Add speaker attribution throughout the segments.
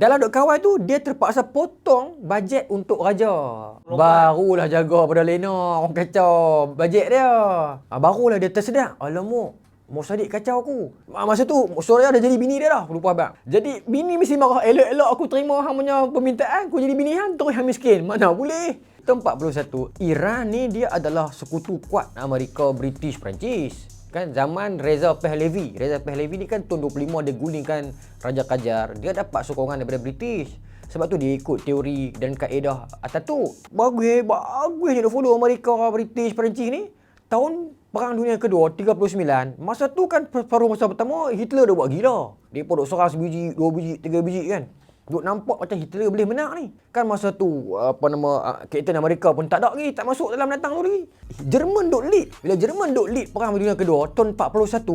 Speaker 1: Dalam duk kawal tu, dia terpaksa potong bajet untuk raja. Barulah jaga pada Lena. Orang kacau bajet dia. Ha, barulah dia tersedak. Alamak, Mau Sadiq kacau aku. Ah, Masa tu, Suraya dah jadi bini dia dah. Lupa abang. Jadi, bini mesti marah. Elok-elok aku terima hang punya permintaan. Aku jadi bini hang, terus hang miskin. Mana boleh. Tahun 41, Iran ni dia adalah sekutu kuat Amerika, British, Perancis. Kan zaman Reza Pahlavi. Reza Pahlavi ni kan tahun 25 dia gulingkan Raja Qajar. Dia dapat sokongan daripada British. Sebab tu dia ikut teori dan kaedah Ataturk. Bagus, bagus dia follow Amerika, British, Perancis ni. Tahun Perang Dunia Kedua, 39, masa tu kan paruh masa pertama, Hitler dah buat gila. Dia pun duk serang sebiji, dua biji, tiga biji kan. Duk nampak macam Hitler boleh menang ni. Kan masa tu, apa nama, uh, Kapten Amerika pun tak ada lagi, tak masuk dalam datang tu lagi. Jerman duk lead. Bila Jerman duk lead Perang Dunia Kedua, tahun 41,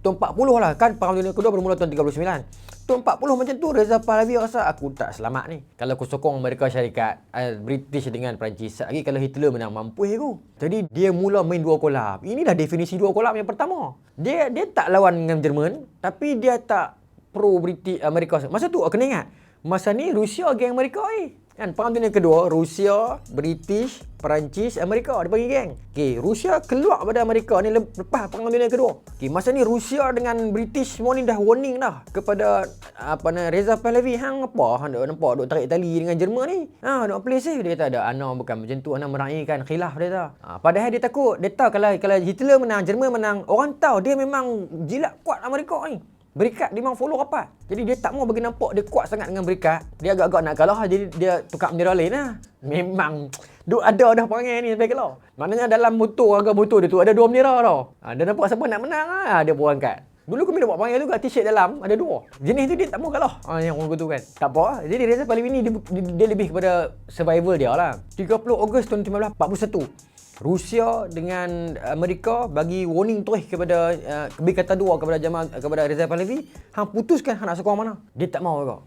Speaker 1: tahun 40 lah kan, Perang Dunia Kedua bermula tahun 39 tahun 40 macam tu Reza Pahlavi rasa aku tak selamat ni. Kalau aku sokong Amerika Syarikat, uh, British dengan Perancis, lagi kalau Hitler menang mampu aku. Jadi dia mula main dua kolab. Inilah definisi dua kolab yang pertama. Dia dia tak lawan dengan Jerman, tapi dia tak pro British Amerika. Masa tu kena ingat, masa ni Rusia geng Amerika eh. Kan perang dunia kedua, Rusia, British, Perancis, Amerika dia bagi geng. Okey, Rusia keluar pada Amerika ni lepas perang dunia kedua. Okey, masa ni Rusia dengan British semua ni dah warning dah kepada apa nama Reza Pahlavi hang apa hang duk nampak duk tarik tali dengan Jerman ni. Ha, duk play dia kata ada ana bukan macam tu ana meraihkan khilaf dia tak. Ha, padahal dia takut, dia tahu kalau kalau Hitler menang, Jerman menang, orang tahu dia memang jilat kuat Amerika ni. Berikat dia memang follow rapat. Jadi dia tak mau bagi nampak dia kuat sangat dengan berikat. Dia agak-agak nak kalah jadi dia tukar bendera lain lah. Memang duk ada dah perangai ni sampai kalah. Maknanya dalam motor harga motor dia tu ada dua bendera tau. Ha, dia nampak siapa nak menang lah. Dia pun angkat. Dulu kami buat perangai tu kat t-shirt dalam ada dua. Jenis tu dia tak mau kalah. Ha, yang orang tu kan. Tak apa. Jadi Reza Pahlavi ni dia, dia, dia, lebih kepada survival dia lah. 30 Ogos tahun 1941. Rusia dengan Amerika bagi warning terus kepada uh, kebir kata dua kepada Jamal kepada Reza Pahlavi hang putuskan hang nak sokong mana dia tak mau juga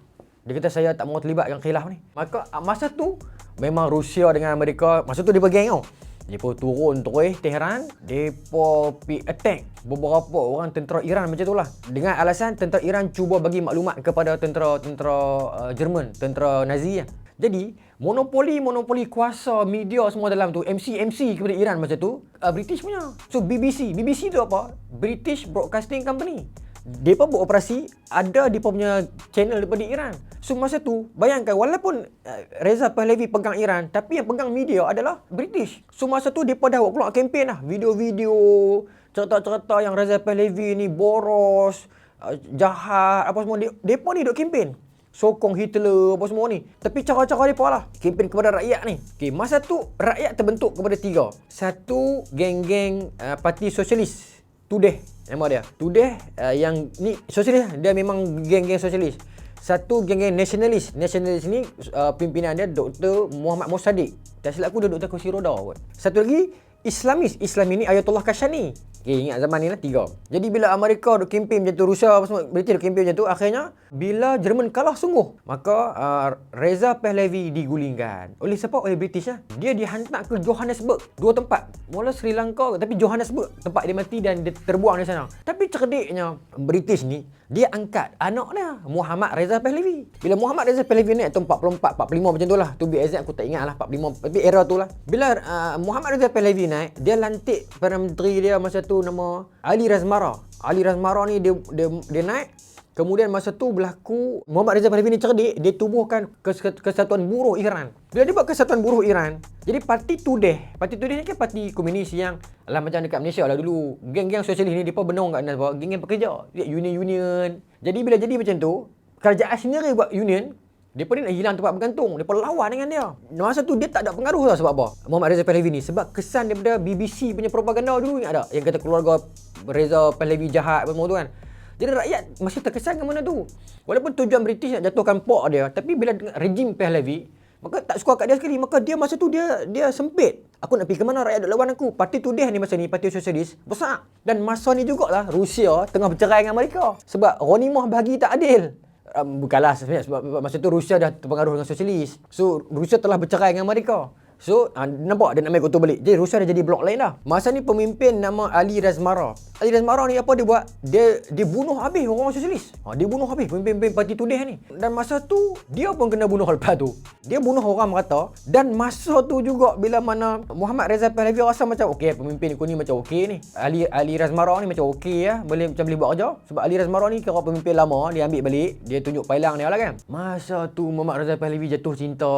Speaker 1: dia kata saya tak mau terlibat dengan khilaf ni maka uh, masa tu memang Rusia dengan Amerika masa tu dia bergeng tau Depa turun terus Tehran, depa pi attack beberapa orang tentera Iran macam itulah. Dengan alasan tentera Iran cuba bagi maklumat kepada tentera-tentera uh, Jerman, tentera Nazi lah. Jadi, monopoli-monopoli kuasa media semua dalam tu, MC-MC kepada Iran masa tu, uh, British punya. So, BBC. BBC tu apa? British Broadcasting Company. Dia pun buat operasi, ada dia punya channel daripada Iran. So, masa tu, bayangkan walaupun uh, Reza Pahlavi pegang Iran, tapi yang pegang media adalah British. So, masa tu, pun dah buat keluar kempen lah. Video-video, cerita-cerita yang Reza Pahlavi ni boros, uh, jahat, apa semua. Pun ni duk kempen sokong Hitler apa semua ni. Tapi cara-cara dia lah. Kempen kepada rakyat ni. Okay, masa tu rakyat terbentuk kepada tiga. Satu geng-geng uh, parti sosialis. Tudeh nama dia. Tudeh uh, yang ni sosialis dia memang geng-geng sosialis. Satu geng-geng nasionalis. Nasionalis ni uh, pimpinan dia Dr. Muhammad Mossadegh. Tak silap aku dia Dr. Kursi Roda kot. Satu lagi Islamis. Islam ini Ayatollah Kashani. Okay, ingat zaman ni lah tiga. Jadi bila Amerika duk kempen macam tu, Rusia apa semua, British duk kempen macam tu, akhirnya bila Jerman kalah sungguh, maka uh, Reza Pahlavi digulingkan. Oleh siapa? Oleh British lah. Dia dihantar ke Johannesburg. Dua tempat. Mula Sri Lanka tapi Johannesburg tempat dia mati dan dia terbuang di sana. Tapi cerdiknya British ni, dia angkat anak dia, Muhammad Reza Pahlavi. Bila Muhammad Reza Pahlavi ni tahun 44, 45 macam tu lah. Tu be exact aku tak ingat lah, 45. Tapi era tu lah. Bila uh, Muhammad Reza Pahlavi naik, dia lantik Perdana Menteri dia masa tu tu nama Ali Razmara. Ali Razmara ni dia dia, dia naik Kemudian masa tu berlaku Muhammad Reza Pahlavi ni cerdik dia tubuhkan kesatuan buruh Iran. Bila dia buat kesatuan buruh Iran, jadi parti Tudeh. Parti Tudeh ni kan parti komunis yang lah macam dekat Malaysia lah dulu. Geng-geng sosialis ni depa benong kat geng-geng pekerja. Union-union. Jadi bila jadi macam tu, kerajaan sendiri buat union, dia pun nak hilang tempat bergantung. Pun lawan dengan dia. Masa tu dia tak ada pengaruh tau sebab apa? Muhammad Reza Pahlavi ni. Sebab kesan daripada BBC punya propaganda dulu ingat tak? Yang kata keluarga Reza Pahlavi jahat apa semua tu kan. Jadi rakyat masih terkesan ke mana tu. Walaupun tujuan British nak jatuhkan pok dia. Tapi bila rejim Pahlavi, maka tak suka kat dia sekali. Maka dia masa tu dia dia sempit. Aku nak pergi ke mana rakyat duk lawan aku. Parti Tudeh ni masa ni, Parti Sosialis, besar. Dan masa ni jugalah Rusia tengah bercerai dengan Amerika. Sebab Ronimah bagi tak adil um, bukanlah sebab masa tu Rusia dah terpengaruh dengan sosialis. So Rusia telah bercerai dengan Amerika. So, uh, nampak dia nak main kotor balik. Jadi Rusia dah jadi blok lain dah. Masa ni pemimpin nama Ali Razmara. Ali Razmara ni apa dia buat? Dia dia bunuh habis orang sosialis. Ha, dia bunuh habis pemimpin parti tudeh ni. Dan masa tu dia pun kena bunuh lepas tu. Dia bunuh orang merata dan masa tu juga bila mana Muhammad Reza Pahlavi rasa macam okey pemimpin ni macam okey ni. Ali Ali Razmara ni macam okey ya, boleh macam boleh buat kerja sebab Ali Razmara ni kira pemimpin lama, dia ambil balik, dia tunjuk pailang dia lah kan. Masa tu Muhammad Reza Pahlavi jatuh cinta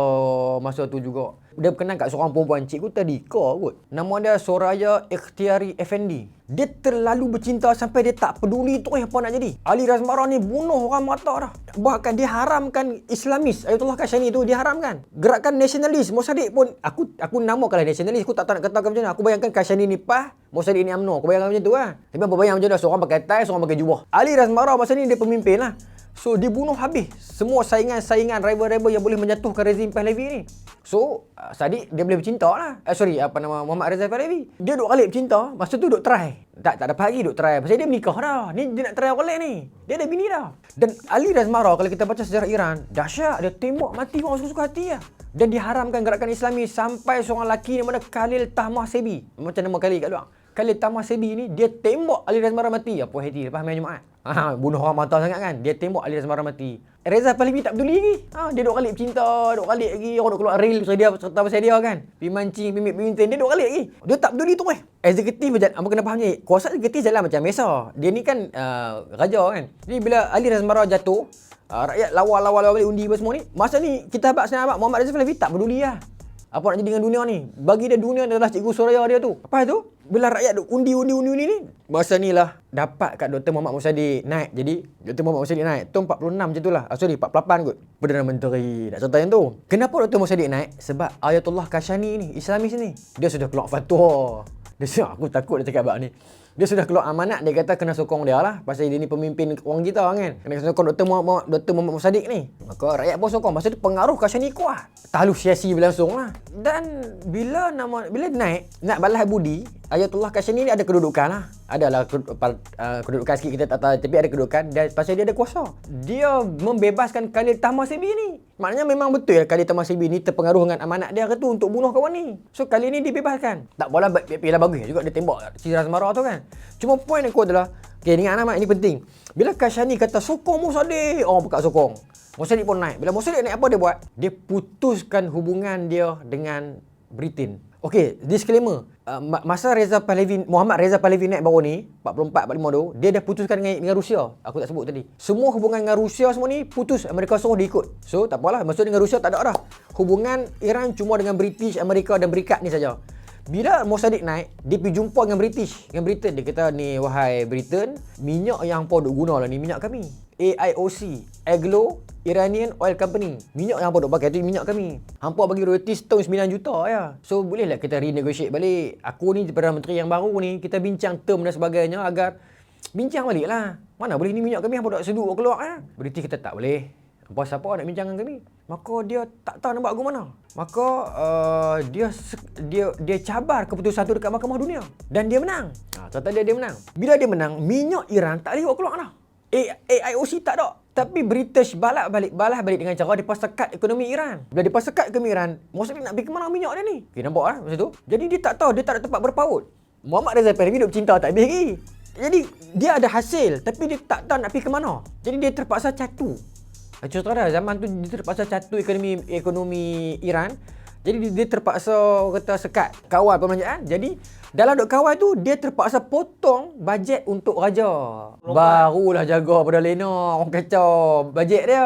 Speaker 1: masa tu juga. Dia kenal kat seorang perempuan cikgu tadika kot. Nama dia Soraya Ikhtiari Effendi. Dia terlalu bercinta sampai dia tak peduli tu apa nak jadi. Ali Razmara ni bunuh orang mata dah. Bahkan dia haramkan Islamis. Ayatullah Kashani tu dia haramkan. Gerakan nasionalis. Mossadegh pun aku aku namakanlah nasionalis. Aku tak tahu nak katakan macam mana. Aku bayangkan Kashani ni PAH, Mossadegh ni UMNO. Aku bayangkan macam tu lah. Tapi apa bayang macam tu? Seorang pakai tie, seorang pakai jubah. Ali Razmara masa ni dia pemimpin lah. So dia bunuh habis semua saingan-saingan rival-rival yang boleh menjatuhkan rezim Pahlavi ni. So uh, Sadiq dia boleh bercinta lah. Eh, sorry apa nama Muhammad Reza Pahlavi. Dia duk kali bercinta, masa tu duk try. Tak tak dapat lagi duk try. Pasal dia menikah dah. Ni dia nak try kali ni. Dia ada bini dah. Dan Ali Razmara kalau kita baca sejarah Iran, dahsyat dia tembak mati orang suka-suka hati lah. Dan diharamkan gerakan Islami sampai seorang lelaki nama Khalil Tahmasebi. Macam nama Khalil kat luar. Khalil Tahmasebi ni dia tembak Ali Razmara mati. Apa hati lepas main Jumaat. Ha, bunuh orang mata sangat kan. Dia tembak Ali Razmara mati. Reza Pahlavi tak peduli lagi. Ha, dia duk kali bercinta, duk kali lagi. Orang duk keluar reel pasal dia, cerita pasal dia kan. Pergi mancing, pergi pemimpin. Dia duk kali lagi. Dia tak peduli tu eh. Eksekutif macam, apa kena faham ni? Kuasa eksekutif jalan macam biasa. Dia ni kan uh, raja kan. Jadi bila Ali Razmara jatuh, uh, rakyat lawa-lawa balik undi apa semua ni. Masa ni kita habak senang habak. Muhammad Reza Pahlavi tak peduli lah. Apa nak jadi dengan dunia ni? Bagi dia dunia adalah cikgu Suraya dia tu. Apa itu? bila rakyat undi undi undi undi ni masa ni lah dapat kat Dr. Muhammad Musadik naik jadi Dr. Muhammad Musadik naik tu 46 macam tu lah ah, sorry 48 kot Perdana Menteri nak cerita yang tu kenapa Dr. Musadik naik sebab Ayatullah Kashani ni Islamis ni dia sudah keluar fatwa dia sudah aku takut dia cakap abang ni dia sudah keluar amanat dia kata kena sokong dia lah. Pasal dia ni pemimpin orang kita kan. Kena sokong Dr. Muhammad, Dr. Muhammad Musadik ni. Maka rakyat pun sokong. Masa tu pengaruh Kashani kuat. Siasi berlangsung lah. Dan bila nama bila naik nak balas budi Ayatullah Kashani ni ada kedudukan lah. Adalah uh, kedudukan sikit kita tak tahu. Tapi ada kedudukan. Dan pasal dia ada kuasa. Dia membebaskan Khalil Tahmasibi ni maknanya memang betul ya Khalil Tahmasibi ni terpengaruh dengan amanat dia ke tu untuk bunuh kawan ni. So kali ni dibebaskan. Tak boleh pilih bagus juga dia tembak si Razmara tu kan. Cuma poin aku adalah okay, dengar nama ini penting. Bila Kashani kata sokong Mossadegh. Orang buka sokong. Mossadegh pun naik. Bila Mossadegh naik apa dia buat? Dia putuskan hubungan dia dengan Britain Okey, disclaimer. Uh, masa Reza Pahlavi, Muhammad Reza Pahlavi naik baru ni, 44, 45 tu, dia dah putuskan dengan, dengan Rusia. Aku tak sebut tadi. Semua hubungan dengan Rusia semua ni putus. Amerika suruh dia ikut. So, tak apalah. Maksud dengan Rusia tak ada dah. Hubungan Iran cuma dengan British, Amerika dan Berikat ni saja. Bila Mossadegh naik, dia pergi jumpa dengan British, dengan Britain. Dia kata, ni wahai Britain, minyak yang apa duk guna lah ni, minyak kami. AIOC, Aglo Iranian Oil Company. Minyak yang apa duk pakai tu minyak kami. Hampa bagi royalty setahun 9 juta ya. So bolehlah kita renegotiate balik. Aku ni Perdana Menteri yang baru ni, kita bincang term dan sebagainya agar bincang balik lah. Mana boleh ni minyak kami hampa duk sedut keluar ya. British kita tak boleh. Apa siapa nak bincang dengan kami? Maka dia tak tahu nak buat aku mana. Maka uh, dia dia dia cabar keputusan tu dekat Mahkamah Dunia dan dia menang. Ha, dia dia menang. Bila dia menang, minyak Iran tak boleh keluar dah. AIOC tak ada. Tapi British balas balik balas balik dengan cara dia sekat ekonomi Iran. Bila dia sekat ekonomi Iran, maksudnya nak pergi ke mana minyak dia ni? Okay, nampak ah masa tu. Jadi dia tak tahu, dia tak ada tempat berpaut. Muhammad Reza Pahlavi hidup cinta tak habis lagi. Jadi dia ada hasil tapi dia tak tahu nak pergi ke mana. Jadi dia terpaksa catu. Contoh dah zaman tu dia terpaksa catu ekonomi ekonomi Iran. Jadi dia terpaksa kata sekat kawal perbelanjaan. Jadi dalam duk kawal tu dia terpaksa potong bajet untuk raja. Barulah jaga pada Lena orang kacau bajet dia.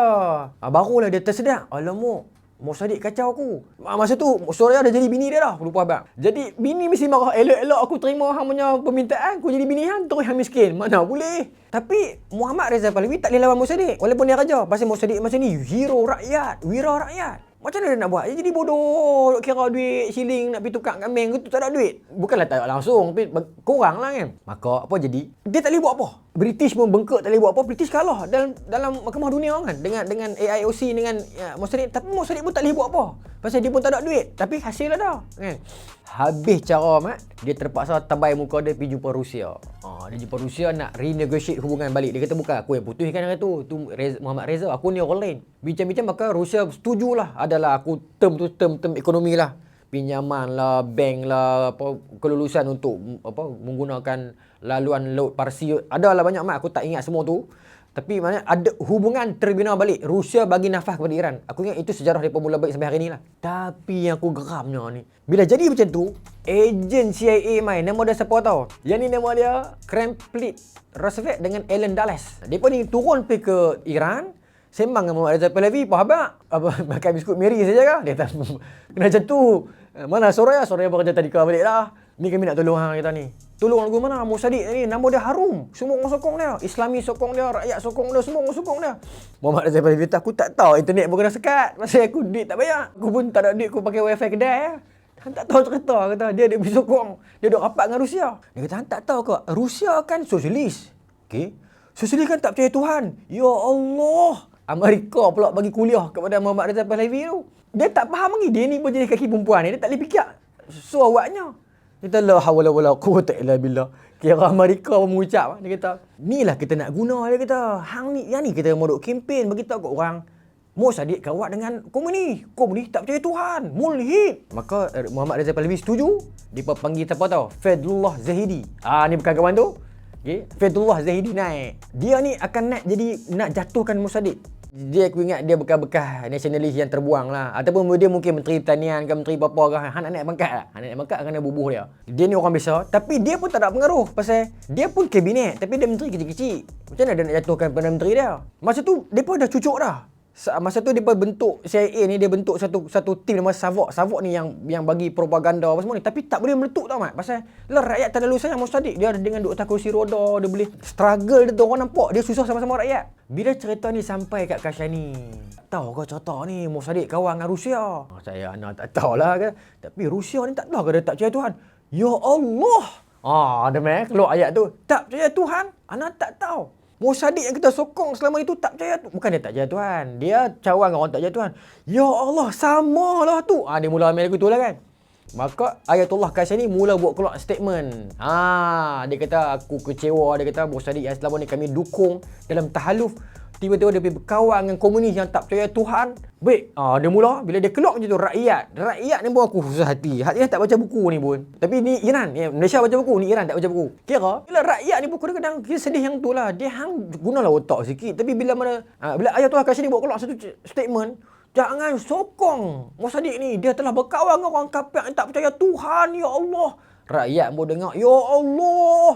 Speaker 1: Ha, barulah dia tersedak. Alamak. Mossadegh kacau aku. Ha, masa tu Suraya dah jadi bini dia dah. Lupa abang. Jadi bini mesti marah. Elok-elok aku terima hang punya permintaan. Aku jadi bini hang terus hang miskin. Mana boleh. Tapi Muhammad Reza Pahlavi tak boleh lawan Mossadegh. Walaupun dia raja. Pasal Mossadegh masa ni hero rakyat. Wira rakyat. Macam mana dia nak buat? Dia jadi bodoh. Nak kira duit siling nak pergi tukar kambing tu tak ada duit. Bukanlah tak langsung. Tapi kurang lah kan. Maka apa jadi? Dia tak boleh buat apa. British pun bengkak tak boleh buat apa. British kalah dalam dalam mahkamah dunia kan. Dengan dengan AIOC dengan ya, Mossadegh. Tapi Mossadegh pun tak boleh buat apa. Pasal dia pun tak ada duit. Tapi hasil ada. Kan? Habis cara mat, dia terpaksa tabai muka dia pergi jumpa Rusia. Dia jumpa Rusia nak renegotiate hubungan balik. Dia kata bukan aku yang putuskan dengan tu. Tu Reza, Muhammad Reza, aku ni orang lain. Bincang-bincang maka Rusia setujulah adalah aku term tu term term ekonomi lah. pinjaman lah, bank lah, apa kelulusan untuk apa menggunakan laluan laut Parsi. Ada lah banyak mak aku tak ingat semua tu. Tapi mana ada hubungan terbina balik. Rusia bagi nafas kepada Iran. Aku ingat itu sejarah daripada mula baik sampai hari ni lah. Tapi yang aku geramnya ni. Bila jadi macam tu, ejen CIA main. Nama dia siapa tau? Yang ni nama dia Kremplit Roosevelt dengan Alan Dulles. Pun ni turun pergi ke Iran. Sembang dengan Muhammad Reza Pahlavi. Apa habak? Apa, makan biskut Mary saja kah? Dia tak kena macam tu. Mana Soraya? Soraya bekerja tadi kau balik lah. Ni kami nak tolong hang kita ni. Tolong lagu mana? Musadik ni. Nama dia Harum. Semua orang sokong dia. Islami sokong dia. Rakyat sokong dia. Semua orang sokong dia. Muhammad Reza Pahlavi kata, aku tak tahu internet pun kena sekat. Pasal aku duit tak banyak. Aku pun tak ada duit. Aku pakai wifi kedai. Ya. Han tak tahu cerita. Kata, dia ada pergi sokong. Dia duduk rapat dengan Rusia. Dia kata, Han tak tahu ke? Rusia kan sosialis. Okay. Sosialis kan tak percaya Tuhan. Ya Allah. Amerika pula bagi kuliah kepada Muhammad Reza Pahlavi tu. Dia tak faham lagi. Dia ni pun jenis kaki perempuan ni. Dia tak boleh fikir. So awaknya. Kita la hawla wala quwwata illa billah. Kira Amerika pun mengucap. Dia kata, ni lah kita nak guna. Dia kata, hang ni, yang ni kita mau duk kempen. Beritahu kat orang. Mau sadik kawat dengan komunis. Komunis tak percaya Tuhan. Mulhid. Maka eh, Muhammad Reza Pahlavi setuju. Dia panggil siapa tau? Fedullah Zahidi. Ah ni bukan kawan tu. Okay. Fedullah Zahidi naik. Dia ni akan naik jadi nak jatuhkan Musadik dia aku ingat dia bekas-bekas nasionalis yang terbuang lah. Ataupun dia mungkin menteri pertanian ke menteri apa-apa ke. Han nak naik pangkat lah. Han nak naik pangkat kena bubuh dia. Dia ni orang besar. Tapi dia pun tak ada pengaruh. Pasal dia pun kabinet. Tapi dia menteri kecil-kecil. Macam mana dia nak jatuhkan Perdana Menteri dia? Masa tu, dia pun dah cucuk dah masa tu dia bentuk CIA ni dia bentuk satu satu tim nama Savok. Savok ni yang yang bagi propaganda apa semua ni. Tapi tak boleh meletup tau mat. Pasal lah rakyat terlalu sayang Mustadik. Dia dengan duk atas kursi roda, dia boleh struggle dia tu orang nampak dia susah sama-sama rakyat. Bila cerita ni sampai kat Kashani, tahu kau cerita ni Mustadik kawan dengan Rusia. Oh, saya anak tak tahulah kan. Tapi Rusia ni tak tahu ke dia tak percaya Tuhan. Ya Allah. Ah, ada meh keluar ayat tu. Tak percaya Tuhan. Anak tak tahu. Musadik yang kita sokong selama itu tak percaya tu. Bukan dia tak percaya Tuhan. Dia cawan orang tak percaya Tuhan. Ya Allah, samalah tu. Ah dia mula ambil lagu tu lah kan. Maka Ayatullah Kasyani mula buat keluar statement. Ha, dia kata aku kecewa. Dia kata Musadik yang selama ni kami dukung dalam tahaluf tiba-tiba dia pergi berkawan dengan komunis yang tak percaya Tuhan. Baik, ah, dia mula bila dia kelok macam tu rakyat. Rakyat ni pun aku susah hati. Hati tak baca buku ni pun. Tapi ni Iran, ya, Malaysia baca buku, ni Iran tak baca buku. Kira bila rakyat ni pun kadang-kadang dia sedih yang tu lah. Dia hang gunalah otak sikit. Tapi bila mana ah, bila ayat Tuhan kasih ni buat keluar satu statement, jangan sokong Musadik ni. Dia telah berkawan dengan orang kafir yang tak percaya Tuhan, ya Allah. Rakyat pun dengar, ya Allah.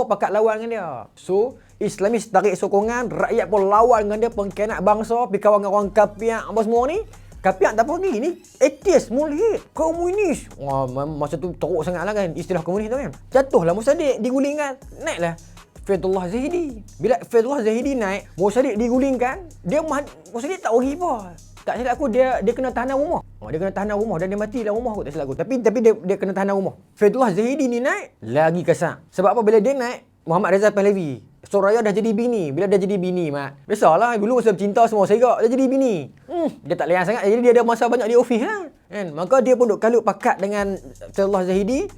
Speaker 1: Semua pakat lawan dengan dia. So, Islamis tarik sokongan, rakyat pun lawan dengan dia pengkhianat bangsa, pergi kawan dengan orang kapiak apa semua ni. Kapiak tak pergi ni atheist, mulhid, komunis. Wah, masa tu teruk sangatlah kan istilah komunis tu kan. Jatuhlah Musadik digulingkan. Naiklah Fedullah Zahidi. Bila Fedullah Zahidi naik, Musadik digulingkan, dia Musadik tak worry apa. Tak silap aku dia dia kena tahanan rumah. Oh, dia kena tahanan rumah dan dia mati dalam rumah aku tak silap aku. Tapi tapi dia dia kena tahanan rumah. Fedullah Zahidi ni naik lagi kasar. Sebab apa bila dia naik Muhammad Reza Pahlavi Soraya dah jadi bini. Bila dah jadi bini, Mak. Biasalah, dulu masa bercinta semua serak. Dah jadi bini. Hmm, dia tak layan sangat. Jadi dia ada masa banyak di office. Ha? Kan? Maka dia pun duk kalut pakat dengan Sayyidullah Zahidi.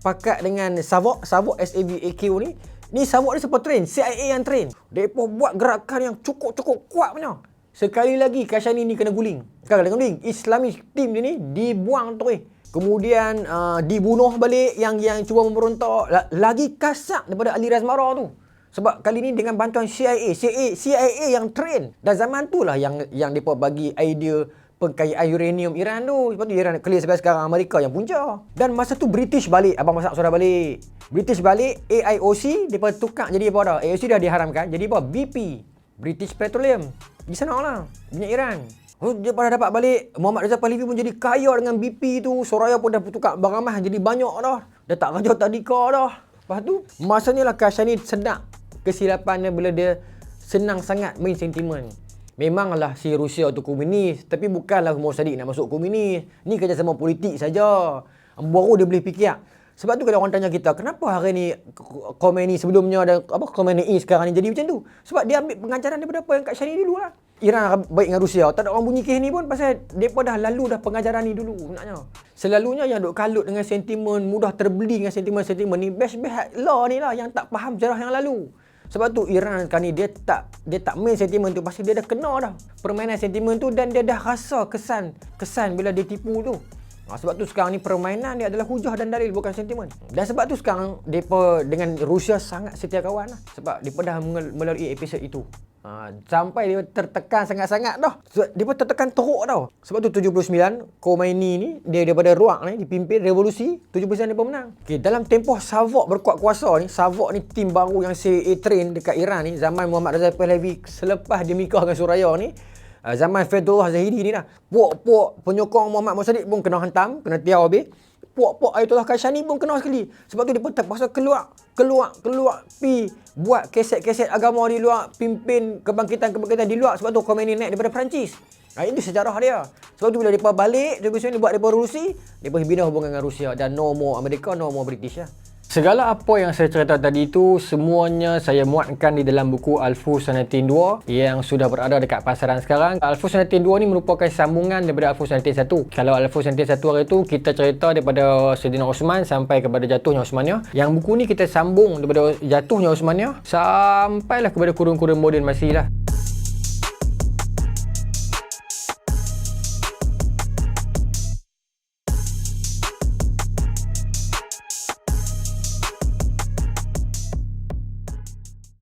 Speaker 1: Pakat dengan Savok. Savok S-A-V-A-Q ni. Ni Savok ni siapa train? CIA yang train. Dia pun buat gerakan yang cukup-cukup kuat punya. Sekali lagi Kashani ni kena guling. Kena guling. Islamic team dia ni dibuang tu eh. Kemudian uh, dibunuh balik yang yang cuba memberontak. Lagi kasak daripada Ali Razmara tu. Sebab kali ni dengan bantuan CIA, CIA, CIA yang train. Dan zaman tu lah yang yang depa bagi idea pengkayaan uranium Iran tu. Sebab tu Iran clear sampai sekarang Amerika yang punca. Dan masa tu British balik. Abang masak sudah balik. British balik, AIOC, mereka tukar jadi apa dah? AIOC dah diharamkan. Jadi apa? BP. British Petroleum. Di sana lah. Minyak Iran. Oh, dia pada dapat balik. Muhammad Reza Pahlavi pun jadi kaya dengan BP tu. Soraya pun dah tukar barang mah jadi banyak dah. Dah tak kerja tak dikar dah. Lepas tu, masanya lah Kashani sedap kesilapan dia bila dia senang sangat main sentimen. Memanglah si Rusia tu komunis, tapi bukanlah Mossadegh nak masuk komunis. Ni kerjasama politik saja. Baru dia boleh fikir. Sebab tu kalau orang tanya kita, kenapa hari ni komen ni sebelumnya ada apa komen ni sekarang ni jadi macam tu? Sebab dia ambil pengajaran daripada apa yang Kak Syari dulu lah. Iran baik dengan Rusia. Tak ada orang bunyi kes ni pun pasal mereka dah lalu dah pengajaran ni dulu sebenarnya. Selalunya yang duk kalut dengan sentimen, mudah terbeli dengan sentimen-sentimen ni, best-best law ni lah yang tak faham sejarah yang lalu. Sebab tu Iran kali ni dia tak dia tak main sentimen tu pasal dia dah kena dah permainan sentimen tu dan dia dah rasa kesan kesan bila dia tipu tu. Ha, sebab tu sekarang ni permainan dia adalah hujah dan dalil bukan sentimen. Dan sebab tu sekarang depa dengan Rusia sangat setia kawan lah. Sebab depa dah melalui episod itu. Ha, sampai dia tertekan sangat-sangat dah. Sebab dia tertekan teruk tau. Sebab tu 79 Khomeini ni dia daripada Ruak ni dipimpin revolusi 70% dia menang. Okay, dalam tempoh Savok berkuat kuasa ni, Savok ni tim baru yang CIA train dekat Iran ni zaman Muhammad Reza Pahlavi selepas dia nikah dengan Suraya ni Uh, zaman Fedullah Zahidi ni dah. Puak-puak penyokong Muhammad Musaddiq pun kena hantam, kena tiaw habis. Puak-puak Ayatollah Kashani pun kena sekali. Sebab tu dia pun terpaksa keluar, keluar, keluar, pi buat keset-keset agama di luar, pimpin kebangkitan-kebangkitan di luar. Sebab tu Khomeini naik daripada Perancis. Ha, ini sejarah dia. Sebab tu bila mereka balik, mereka buat revolusi, mereka bina hubungan dengan Rusia dan no more Amerika, no more British lah.
Speaker 2: Segala apa yang saya cerita tadi itu semuanya saya muatkan di dalam buku Alfu Sanatin 2 yang sudah berada dekat pasaran sekarang. Alfu Sanatin 2 ni merupakan sambungan daripada Alfu Sanatin 1. Kalau Alfu Sanatin 1 hari itu kita cerita daripada Sayyidina Osman sampai kepada jatuhnya Osmaniyah. Yang buku ni kita sambung daripada jatuhnya Osmaniyah sampailah kepada kurun-kurun moden masih lah.